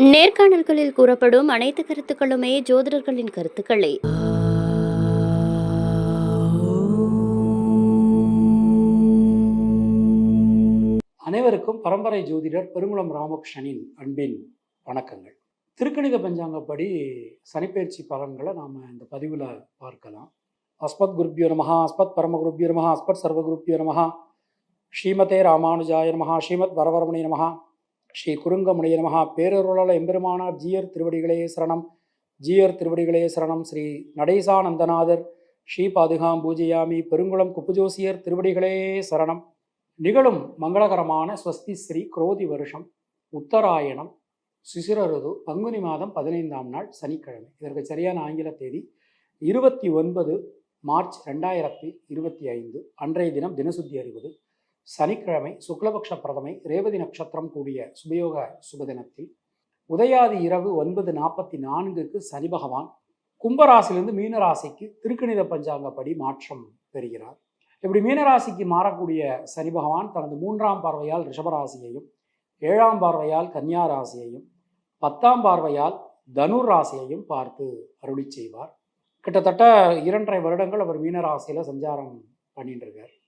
நேர்காணல்களில் கூறப்படும் அனைத்து கருத்துக்களுமே ஜோதிடர்களின் கருத்துக்களே. அனைவருக்கும் பரம்பரை ஜோதிடர் பெருங்குளம் ராமகிருஷ்ணனின் அன்பின் வணக்கங்கள். திருக்கணித பஞ்சாங்கப்படி சனிப்பெயர்ச்சி பலன்களை நாம் இந்த பதிவில் பார்க்கலாம். அஸ்மத் குருப்பியோ நமஹா அஸ்மத் பரம குருப்பியோ நமஹா அஸ்மத் சர்வ குருப்பியோ நமஹா ஸ்ரீமதே ராமானுஜாய நமஹா ஸ்ரீமத் வரவரமணி நமஹா. ஸ்ரீ குறுங்கமுனைய நமஹா பேரருளாள எம்பெருமானார் ஜீயர் திருவடிகளே சரணம். ஜீயர் திருவடிகளே சரணம். ஸ்ரீ நடேசானந்தநாதர் ஸ்ரீ பாதுகாம் பூஜையாமி பெருங்குளம் குப்புஜோசியர் திருவடிகளே சரணம். நிகழும் மங்களகரமான ஸ்வஸ்தி ஸ்ரீ குரோதி வருஷம் உத்தராயணம் சிசிரருது பங்குனி மாதம் பதினைந்தாம் நாள் சனிக்கிழமை. இதற்கு சரியான ஆங்கில தேதி இருபத்தி ஒன்பது மார்ச் ரெண்டாயிரத்தி இருபத்தி ஐந்து அன்றைய தினம் தினசுத்தி அறிவது சனிக்கிழமை சுக்லபக்ஷ பிரதமை ரேவதி நட்சத்திரம் கூடிய சுபயோக சுபதினத்தில் உதயாதி இரவு ஒன்பது நாற்பத்தி நான்குக்கு சனி பகவான் கும்பராசிலிருந்து மீனராசிக்கு திருக்கணித பஞ்சாங்கப்படி மாற்றம் பெறுகிறார். இப்படி மீனராசிக்கு மாறக்கூடிய சனி பகவான் தனது மூன்றாம் பார்வையால் ரிஷபராசியையும் ஏழாம் பார்வையால் கன்னியா ராசியையும் பத்தாம் பார்வையால் தனுர் ராசியையும் பார்த்து அருளி செய்வார். கிட்டத்தட்ட இரண்டரை வருடங்கள் அவர் மீனராசியில் சஞ்சாரம் பண்ணிட்டு இருக்கார்.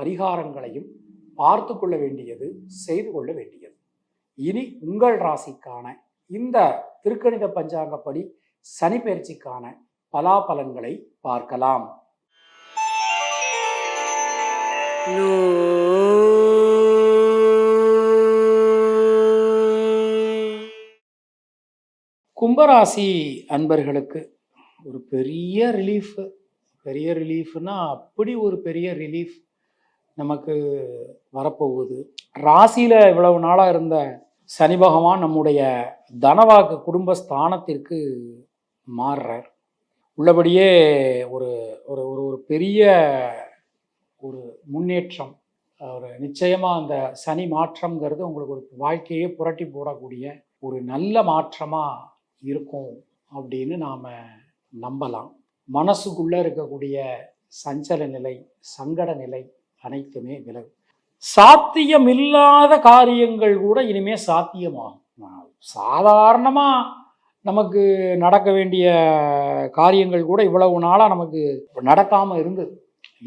பரிகாரங்களையும் பார்த்து கொள்ள வேண்டியது செய்து கொள்ள வேண்டியது. இனி உங்கள் ராசிக்கான இந்த திருக்கணித பஞ்சாங்கப்படி சனி பயிற்சிக்கான பலாபலன்களை பார்க்கலாம். கும்பராசி அன்பர்களுக்கு ஒரு பெரிய ரிலீஃப் பெரிய ரிலீஃப்னா அப்படி ஒரு பெரிய ரிலீஃப் நமக்கு வரப்போகுது. ராசியில் இவ்வளவு நாளாக இருந்த சனி பகவான் நம்முடைய தனவாக்கு குடும்ப ஸ்தானத்திற்கு மாறுறார். உள்ளபடியே ஒரு ஒரு ஒரு ஒரு பெரிய ஒரு முன்னேற்றம் ஒரு நிச்சயமாக அந்த சனி மாற்றம்ங்கிறது உங்களுக்கு ஒரு வாழ்க்கையே புரட்டி போடக்கூடிய ஒரு நல்ல மாற்றமாக இருக்கும் அப்படின்னு நாம் நம்பலாம். மனசுக்குள்ளே இருக்கக்கூடிய சஞ்சல நிலை சங்கட நிலை அனைத்துமே விலகும் சாத்தியமில்லாத காரியங்கள் கூட இனிமே சாத்தியமாகும். சாதாரணமாக நமக்கு நடக்க வேண்டிய காரியங்கள் கூட இவ்வளவு நாளாக நமக்கு நடக்காமல் இருந்தது.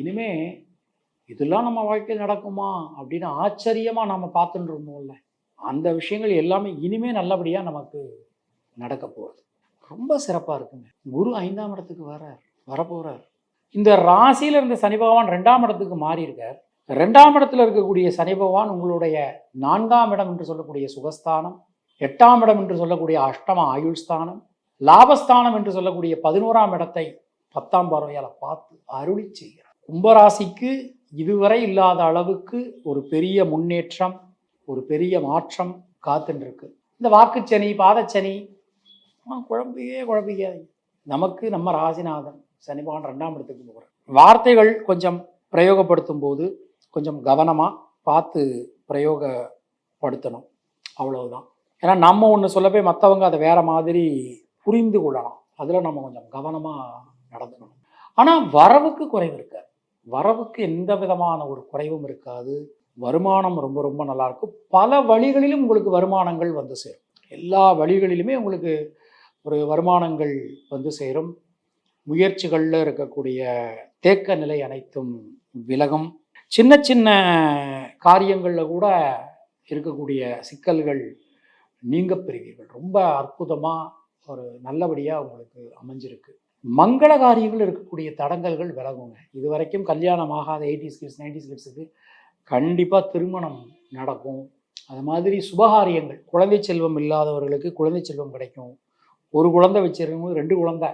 இனிமே இதெல்லாம் நம்ம வாழ்க்கையில் நடக்குமா அப்படின்னு ஆச்சரியமாக நம்ம பார்த்துட்டு இருந்தோம்ல. அந்த விஷயங்கள் எல்லாமே இனிமே நல்லபடியாக நமக்கு நடக்க போகிறது ரொம்ப சிறப்பாக இருக்குங்க. குரு ஐந்தாம் இடத்துக்கு வரார் வரப்போகிறார் இந்த ராசியில் இருந்த சனி பகவான் ரெண்டாம் இடத்துக்கு மாறியிருக்கார். ரெண்டாம் இடத்துல இருக்கக்கூடிய சனி பகவான் உங்களுடைய நான்காம் இடம் என்று சொல்லக்கூடிய சுகஸ்தானம் எட்டாம் இடம் என்று சொல்லக்கூடிய அஷ்டம ஆயுள் ஸ்தானம் லாபஸ்தானம் என்று சொல்லக்கூடிய பதினோராம் இடத்தை பத்தாம் பார்வையால் பார்த்து அருளி செய்கிறார். கும்பராசிக்கு இதுவரை இல்லாத அளவுக்கு ஒரு பெரிய முன்னேற்றம் ஒரு பெரிய மாற்றம் காத்துட்டு இந்த வாக்குச்சனி பாதச்சனி குழம்பையே குழம்பியே நமக்கு நம்ம ராசிநாதன். சனி பகவான் ரெண்டாம் இடத்துக்கு போகிறார் வார்த்தைகள் கொஞ்சம் பிரயோகப்படுத்தும் போது கொஞ்சம் கவனமாக பார்த்து பிரயோகப்படுத்தணும். அவ்வளவுதான். ஏன்னா நம்ம ஒன்று சொல்ல போய் மற்றவங்க அதை வேற மாதிரி புரிந்து கொள்ளலாம். அதில் நம்ம கொஞ்சம் கவனமாக நடந்துக்கணும். ஆனால் வரவுக்கு குறைவு இருக்காது. வரவுக்கு எந்த விதமான ஒரு குறைவும் இருக்காது. வருமானம் ரொம்ப ரொம்ப நல்லாயிருக்கும் பல வழிகளிலும் உங்களுக்கு வருமானங்கள் வந்து சேரும். எல்லா வழிகளிலுமே உங்களுக்கு ஒரு வருமானங்கள் வந்து சேரும். முயற்சிகளில் இருக்கக்கூடிய தேக்க நிலை அனைத்தும் விலகும். சின்ன சின்ன காரியங்களில் கூட இருக்கக்கூடிய சிக்கல்கள் நீங்க பெறுவீர்கள். ரொம்ப அற்புதமாக ஒரு நல்லபடியாக உங்களுக்கு அமைஞ்சிருக்கு. மங்கள காரியங்கள் இருக்கக்கூடிய தடங்கல்கள் விலகுங்க. இது வரைக்கும் கல்யாணம் ஆகாத எயிட்டிஸ் கிட்ஸ் நைன்டிஸ் கிட்ஸுக்கு கண்டிப்பாக திருமணம் நடக்கும். அது மாதிரி சுபகாரியங்கள். குழந்தை செல்வம் இல்லாதவர்களுக்கு குழந்தை செல்வம் கிடைக்கும். ஒரு குழந்தை வச்சிருக்கவங்க ரெண்டு குழந்தை.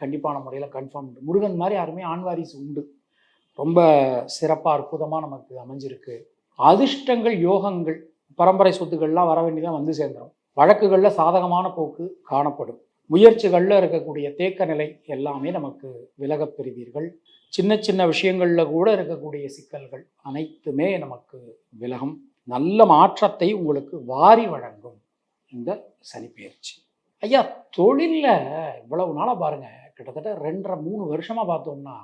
கண்டிப்பான முறையில் கன்ஃபார்ம் உண்டு. முருகன் மாதிரி யாருமே ஆண்வாரிசு உண்டு. ரொம்ப சிறப்பாக அற்புதமாக நமக்கு அமைஞ்சிருக்கு. அதிர்ஷ்டங்கள் யோகங்கள் பரம்பரை சொத்துக்கள்லாம் வர வேண்டியதான் வந்து சேர்ந்துடும் வழக்குகளில் சாதகமான போக்கு காணப்படும். முயற்சிகளில் இருக்கக்கூடிய தேக்க நிலை எல்லாமே நமக்கு விலகப் பெறுவீர்கள். சின்ன சின்ன விஷயங்களில் கூட இருக்கக்கூடிய சிக்கல்கள் அனைத்துமே நமக்கு விலகும். நல்ல மாற்றத்தை உங்களுக்கு வாரி வழங்கும் இந்த சனிப்பெயர்ச்சி. ஐயா தொழிலில் இவ்வளவு நாளாக பாருங்கள் கிட்டத்தட்ட ரெண்டரை மூணு வருஷமாக பார்த்தோம்னா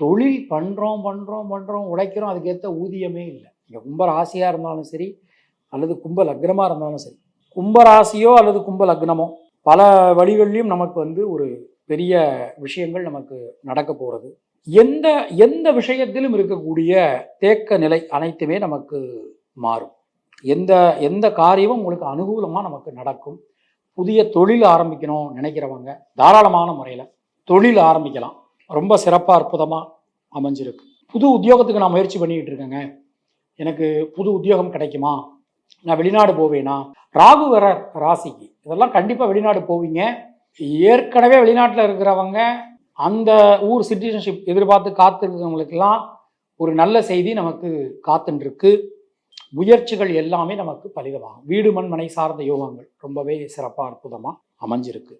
தொழில் பண்ணுறோம் பண்ணுறோம் பண்ணுறோம் உழைக்கிறோம் அதுக்கேற்ற ஊதியமே இல்லை. நீங்கள் ராசியாக இருந்தாலும் சரி அல்லது கும்ப லக்னமாக இருந்தாலும் சரி. கும்ப ராசியோ அல்லது கும்ப லக்னமோ பல வழிகளிலும் நமக்கு வந்து ஒரு பெரிய விஷயங்கள் நமக்கு நடக்க போகிறது எந்த எந்த விஷயத்திலும் இருக்கக்கூடிய தேக்க நிலை அனைத்துமே நமக்கு மாறும். எந்த எந்த காரியமும் உங்களுக்கு அனுகூலமாக நமக்கு நடக்கும். புதிய தொழில் ஆரம்பிக்கணும் நினைக்கிறவங்க தாராளமான முறையில் தொழில் ஆரம்பிக்கலாம். ரொம்ப சிறப்பாக அற்புதமாக அமைஞ்சிருக்கு. புது உத்தியோகத்துக்கு நான் முயற்சி பண்ணிக்கிட்டு இருக்கேங்க. எனக்கு புது உத்தியோகம் கிடைக்குமா? நான் வெளிநாடு போவேனா? ராகு வர ராசிக்கு இதெல்லாம் கண்டிப்பாக வெளிநாடு போவீங்க. ஏற்கனவே வெளிநாட்டில் இருக்கிறவங்க அந்த ஊர் சிட்டிசன்ஷிப் எதிர்பார்த்து காத்திருக்கிறவங்களுக்கெல்லாம் ஒரு நல்ல செய்தி நமக்கு காத்துருக்கு முயற்சிகள் எல்லாமே நமக்கு பலிதமாகும் வீடு மண்மனை சார்ந்த யோகங்கள் ரொம்பவே சிறப்பாக அற்புதமாக அமைஞ்சிருக்கு.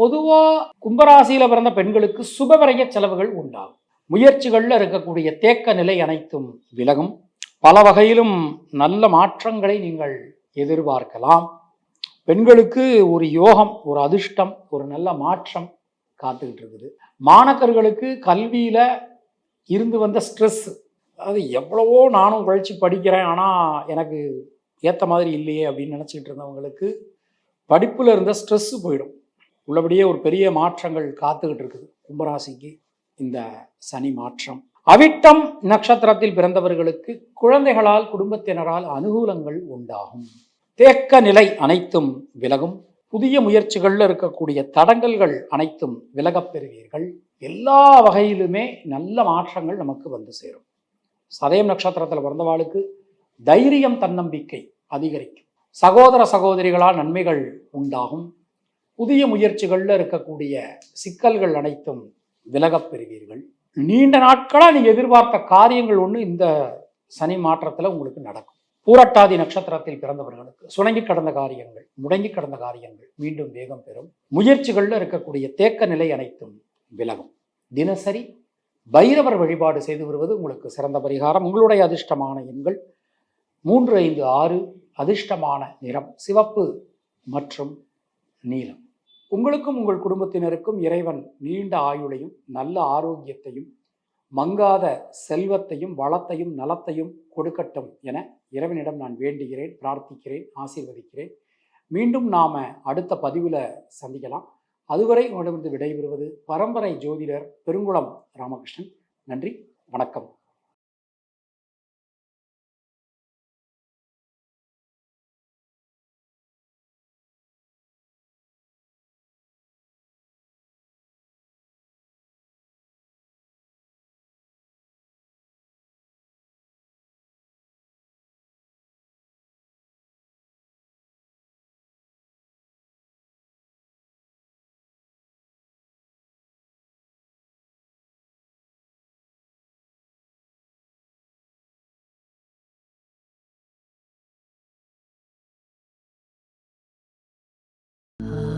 பொதுவாக கும்பராசியில் பிறந்த பெண்களுக்கு சுபவரைய செலவுகள் உண்டாகும். முயற்சிகளில் இருக்கக்கூடிய தேக்க நிலை அனைத்தும் விலகும். பல வகையிலும் நல்ல மாற்றங்களை நீங்கள் எதிர்பார்க்கலாம். பெண்களுக்கு ஒரு யோகம் ஒரு அதிர்ஷ்டம் ஒரு நல்ல மாற்றம் காத்துக்கிட்டு இருக்குது. மாணக்கர்களுக்கு கல்வியில் இருந்து வந்த ஸ்ட்ரெஸ் அது எவ்வளவோ நானும் கழித்து படிக்கிறேன் ஆனால் எனக்கு ஏற்ற மாதிரி இல்லையே அப்படின்னு நினச்சிக்கிட்டு இருந்தவங்களுக்கு படிப்பில் இருந்த ஸ்ட்ரெஸ்ஸு போயிடும். உள்ளபடியே ஒரு பெரிய மாற்றங்கள் காத்துக்கிட்டு இருக்குது. கும்பராசிக்கு இந்த சனி மாற்றம். அவிட்டம் நட்சத்திரத்தில் பிறந்தவர்களுக்கு குழந்தைகளால் குடும்பத்தினரால் அனுகூலங்கள் உண்டாகும். தேக்க நிலை அனைத்தும் விலகும். புதிய முயற்சிகளில் இருக்கக்கூடிய தடங்கல்கள் அனைத்தும் விலகப் பெறுவீர்கள். எல்லா வகையிலுமே நல்ல மாற்றங்கள் நமக்கு வந்து சேரும். சதயம் நட்சத்திரத்தில் பிறந்தவாளுக்கு தைரியம் தன்னம்பிக்கை அதிகரிக்கும். சகோதர சகோதரிகளால் நன்மைகள் உண்டாகும். புதிய முயற்சிகளில் இருக்கக்கூடிய சிக்கல்கள் அனைத்தும் விலகப் பெறுவீர்கள். நீண்ட நாட்களாக நீங்கள் எதிர்பார்த்த காரியங்கள் ஒன்று இந்த சனி மாற்றத்தில் உங்களுக்கு நடக்கும். பூரட்டாதி நட்சத்திரத்தில் பிறந்தவர்களுக்கு சுணங்கி கடந்த காரியங்கள் முடங்கி கடந்த காரியங்கள் மீண்டும் வேகம் பெறும். முயற்சிகளில் இருக்கக்கூடிய தேக்க நிலை அனைத்தும் விலகும். தினசரி பைரவர் வழிபாடு செய்து வருவது உங்களுக்கு சிறந்த பரிகாரம். உங்களுடைய அதிர்ஷ்டமான எண்கள் மூன்று ஐந்து ஆறு அதிர்ஷ்டமான நிறம் சிவப்பு மற்றும் நீலம். உங்களுக்கும் உங்கள் குடும்பத்தினருக்கும் இறைவன் நீண்ட ஆயுளையும் நல்ல ஆரோக்கியத்தையும் மங்காத செல்வத்தையும் வளத்தையும் நலத்தையும் கொடுக்கட்டும் என இறைவனிடம் நான் வேண்டுகிறேன் பிரார்த்திக்கிறேன் ஆசீர்வதிக்கிறேன். மீண்டும் நாம் அடுத்த பதிவில் சந்திக்கலாம். அதுவரை உங்களிடமிருந்து விடைபெறுவது பரம்பரை ஜோதிடர் பெருங்குளம் ராமகிருஷ்ணன். நன்றி வணக்கம். Uh.